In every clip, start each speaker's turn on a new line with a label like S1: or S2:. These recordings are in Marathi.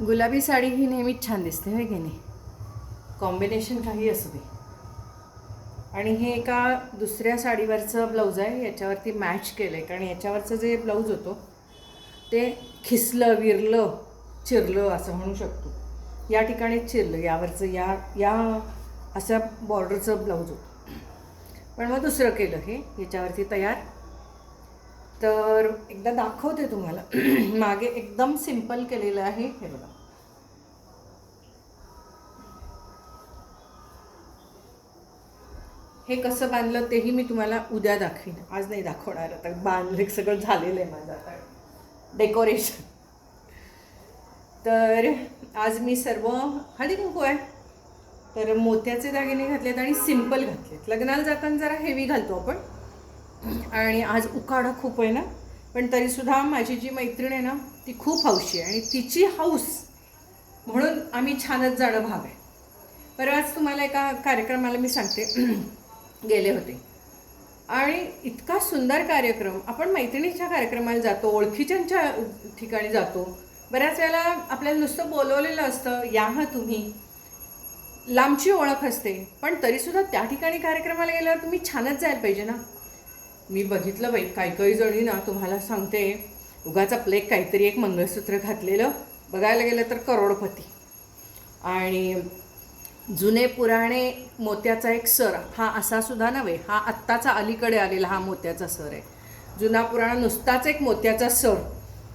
S1: गुलाबी साडी ही नेहमीच छान दिसते होय की नाही? कॉम्बिनेशन काही असू दे. आणि हे एका दुसऱ्या साडीवरचं ब्लाऊज आहे याच्यावरती मॅच केलं आहे कारण याच्यावरचं जे ब्लाऊज होतं ते खिसलं विरलं चिरलं असं म्हणू शकतो. या ठिकाणी चिरलं यावरचं या या असं बॉर्डरचं ब्लाऊज होतं. पण मग दुसरं केलं हे याच्यावरती तयार. तर एकदा दाखवते तुम्हाला. मागे एकदम सिंपल केलेलं आहे हे बघा. हे कसं बांधलं तेही मी तुम्हाला उद्या दाखवीन. आज नाही दाखवणार आता. बांधले सगळं झालेलं आहे माझं आता. डेकोरेशन तर आज मी सर्व हळदी कुंकू आहे. तर मोत्याचे दागिने घातलेत आणि सिंपल घातलेत. लग्नाला जाताना जरा हेवी घालतो आपण. आणि आज उकाडा खूप आहे ना पण तरीसुद्धा माझी जी मैत्रीण आहे ना ती खूप हौशी आहे आणि तिची हौस म्हणून आम्ही छानच जाणं भाग आहे. बरं आज तुम्हाला एका कार्यक्रमाला मी सांगते. गेले होते. आणि इतका सुंदर कार्यक्रम आपण मैत्रिणीच्या कार्यक्रमाला जातो ओळखीच्यांच्या ठिकाणी जातो. बऱ्याच वेळेला आपल्याला नुसतं बोलवलेलं असतं या हा तुम्ही. लांबची ओळख असते पण तरीसुद्धा त्या ठिकाणी कार्यक्रमाला गेल्यावर तुम्ही छानच जायला पाहिजे ना. मी बघितलं बाई काही काही जणी ना तुम्हाला सांगते उगाच आपलं एक काहीतरी एक मंगळसूत्र घातलेलं बघायला गेलं तर करोडपती. आणि जुने पुराणे मोत्याचा एक सर हा असा सुद्धा नव्हे हा आत्ताचा अलीकडे आलेला हा मोत्याचा सर आहे. जुना पुराणा नुसताच एक मोत्याचा सर.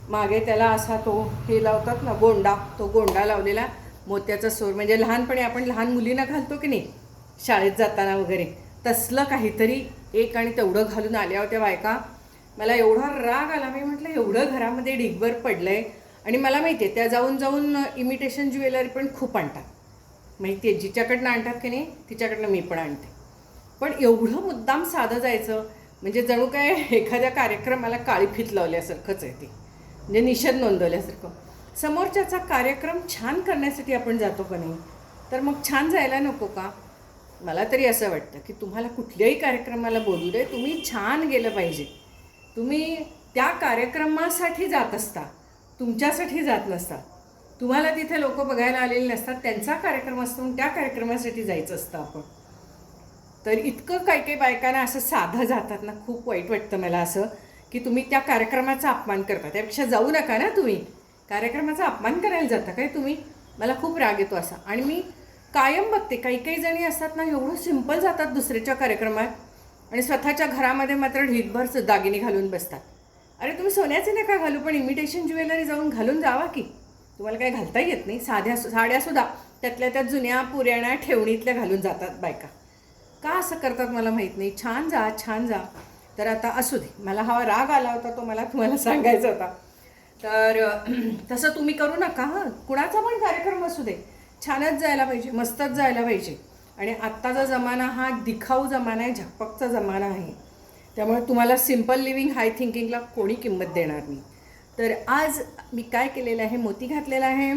S1: मागे त्याला असा तो हे लावतात ना गोंडा तो गोंडा लावलेला मोत्याचा सूर. म्हणजे लहानपणी आपण लहान मुलींना घालतो की नाही? शाळेत जाताना वगैरे. तसलं काहीतरी एक आणि तेवढं घालून आल्या होत्या बायका. मला एवढा राग आला मी म्हटलं एवढं घरामध्ये ढिगभर पडलं आहे आणि मला माहिती आहे त्या जाऊन जाऊन इमिटेशन ज्वेलरी पण खूप आणतात. माहिती आहे जिच्याकडनं आणतात की नाही तिच्याकडनं मी पण आणते. पण एवढं मुद्दाम साधं जायचं म्हणजे जणू काय एखाद्या कार्यक्रमाला काळी फीत लावल्यासारखंच आहे ते. म्हणजे निषेध नोंदवल्यासारखं. समोरच्याचा कार्यक्रम छान करण्यासाठी आपण जातो का नाही? तर मग छान जायला नको का? मला तरी असं वाटतं की तुम्हाला कुठल्याही कार्यक्रमाला बोलू दे तुम्ही छान गेलं पाहिजे. तुम्ही त्या कार्यक्रमासाठी जात असता तुमच्यासाठी जात नसता. तुम्हाला तिथे लोक बघायला आलेले नसतात त्यांचा कार्यक्रम असतो त्या कार्यक्रमासाठी जायचं असतं आपण. तर इतकं काही काही बायकांना असं साधं जातात ना खूप वाईट वाटतं मला असं की तुम्ही त्या कार्यक्रमाचा अपमान करता. त्यापेक्षा जाऊ नका ना तुम्ही. कार्यक्रमाचा अपमान करायला जाता काय तुम्ही? मला खूप राग येतो असा. आणि मी कायम बघते. काही काही जणी असतात ना एवढं सिंपल जातात दुसऱ्याच्या कार्यक्रमात. आणि स्वतःच्या घरामध्ये मात्र ढीतभर दागिने घालून बसतात. अरे तुम्ही सोन्याचे नका घालू पण इमिटेशन ज्वेलरी जाऊन घालून जावा की. तुम्हाला काही घालता येत नाही. साध्या साड्यासुद्धा त्यातल्या त्या जुन्या पुराण्या ठेवणीतल्या घालून जातात बायका. का असं करतात मला माहीत नाही. छान जा छान जा. तर आता असू दे. मला हा राग आला होता तो मला तुम्हाला सांगायचा होता. तर तसं तुम्ही करू नका हां. कुणाचा पण कार्यक्रम असू दे. छानच जायला पाहिजे मस्तच जायला पाहिजे. आणि आत्ताचा जमाना हा दिखाऊ जमाना आहे झकपकचा जमाना आहे. त्यामुळे तुम्हाला सिंपल लिव्हिंग हाय थिंकिंगला कोणी किंमत देणार नाही. तर आज मी काय केलेलं आहे मोती घातलेला आहे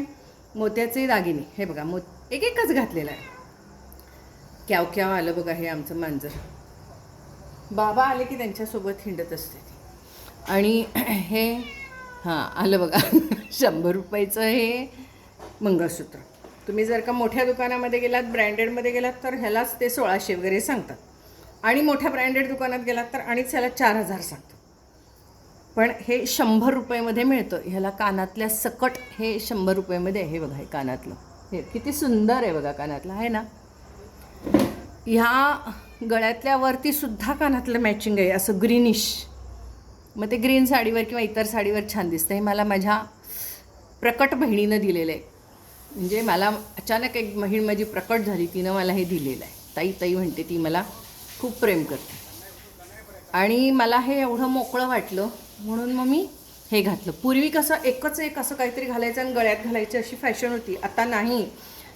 S1: मोत्याचे दागिने. हे बघा मो एक एकच घातलेला आहे. क्याव क्याव आलं बघा हे आमचं मांजर. बाबा आले की त्यांच्यासोबत हिंडत असते ती. आणि हे हां आलं बघा. शंभर रुपयाचं हे मंगळसूत्र. तुम्ही जर का मोठ्या दुकानामध्ये गेलात ब्रँडेडमध्ये गेलात तर ह्यालाच ते सोळाशे वगैरे सांगतात. आणि मोठ्या ब्रँडेड दुकानात गेलात तर आणिच ह्याला चार हजार सांगतात. पण हे शंभर रुपयेमध्ये मिळतं. ह्याला कानातल्या सकट हे शंभर रुपयेमध्ये आहे हे बघा हे कानातलं. हे किती सुंदर आहे बघा कानातलं. आहे ना? ह्या गळ्यातल्यावरती सुद्धा कानातलं मॅचिंग आहे. असं ग्रीनिश मग ते ग्रीन साडीवर किंवा इतर साडीवर छान दिसतं हे मला माझ्या प्रकट बहिणीनं दिलेलं आहे. म्हणजे मला अचानक एक बहीण माझी प्रकट झाली तिनं मला हे दिलेलं आहे. ताई ताई म्हणते ती मला खूप प्रेम करते. आणि मला हे एवढं मोकळं वाटलं म्हणून मग मी हे घातलं. पूर्वी कसं एकच एक असं काहीतरी घालायचं आणि गळ्यात घालायची अशी फॅशन होती. आता नाही.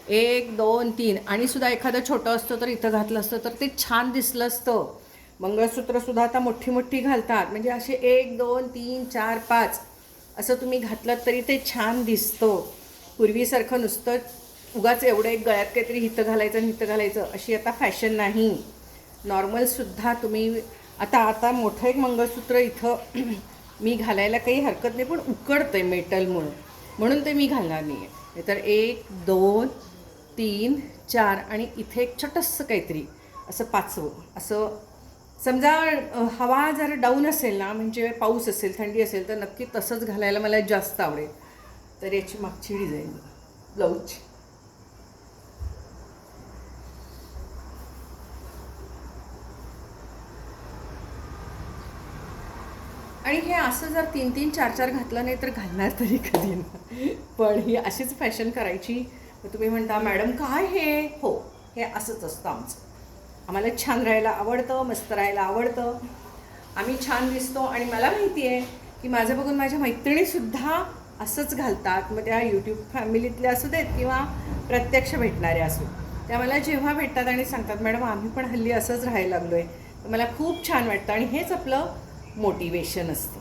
S1: एक दोन तीन. आणि सुद्धा एखादं छोटं असतं तर इथं घातलं असतं तर ते छान दिसलं असतं. मंगळसूत्रसुद्धा आता मोठी मोठी घालतात. म्हणजे असे एक दोन तीन चार पाच असं तुम्ही घातलं तरी ते छान दिसतं. पूर्वीसारखं नुसतं उगाच एवढं एक गळ्यात काहीतरी हितं घालायचं आणि हितं घालायचं अशी आता फॅशन नाही. नॉर्मलसुद्धा तुम्ही आता आता मोठं एक मंगळसूत्र इथं मी घालायला काही हरकत नाही पण उकडतं आहे मेटलमुळं. म्हणून ते मी घालणार नाही आहे तर एक दोन तीन चार आणि इथे एक छोटंसं काहीतरी असं पाचवं. असं समजा हवा जर डाऊन असेल ना म्हणजे पाऊस असेल थंडी असेल तर नक्की तसंच घालायला मला जास्त आवडेल. तर याची मागची डिझाईन ब्लाऊजची. आणि हे असं जर तीन तीन चार चार घातलं नाही तर घालणार तरी कधी ना. पण ही अशीच फॅशन करायची. तुम्ही म्हणता मॅडम काय हे? हो हे असंच असतं आमचं. आम्हाला छान राहायला आवडतं मस्त राहायला आवडतं. आम्ही छान दिसतो आणि मला माहिती आहे की माझं बघून माझ्या मैत्रिणीसुद्धा असंच घालतात. मग त्या यूट्यूब फॅमिलीतल्या असू देत किंवा प्रत्यक्ष भेटणाऱ्या असू त्या मला जेव्हा भेटतात आणि सांगतात मॅडम आम्ही पण हल्ली असंच राहायला लागलो आहे तर मला खूप छान वाटतं आणि हेच आपलं मोटिवेशन असतं.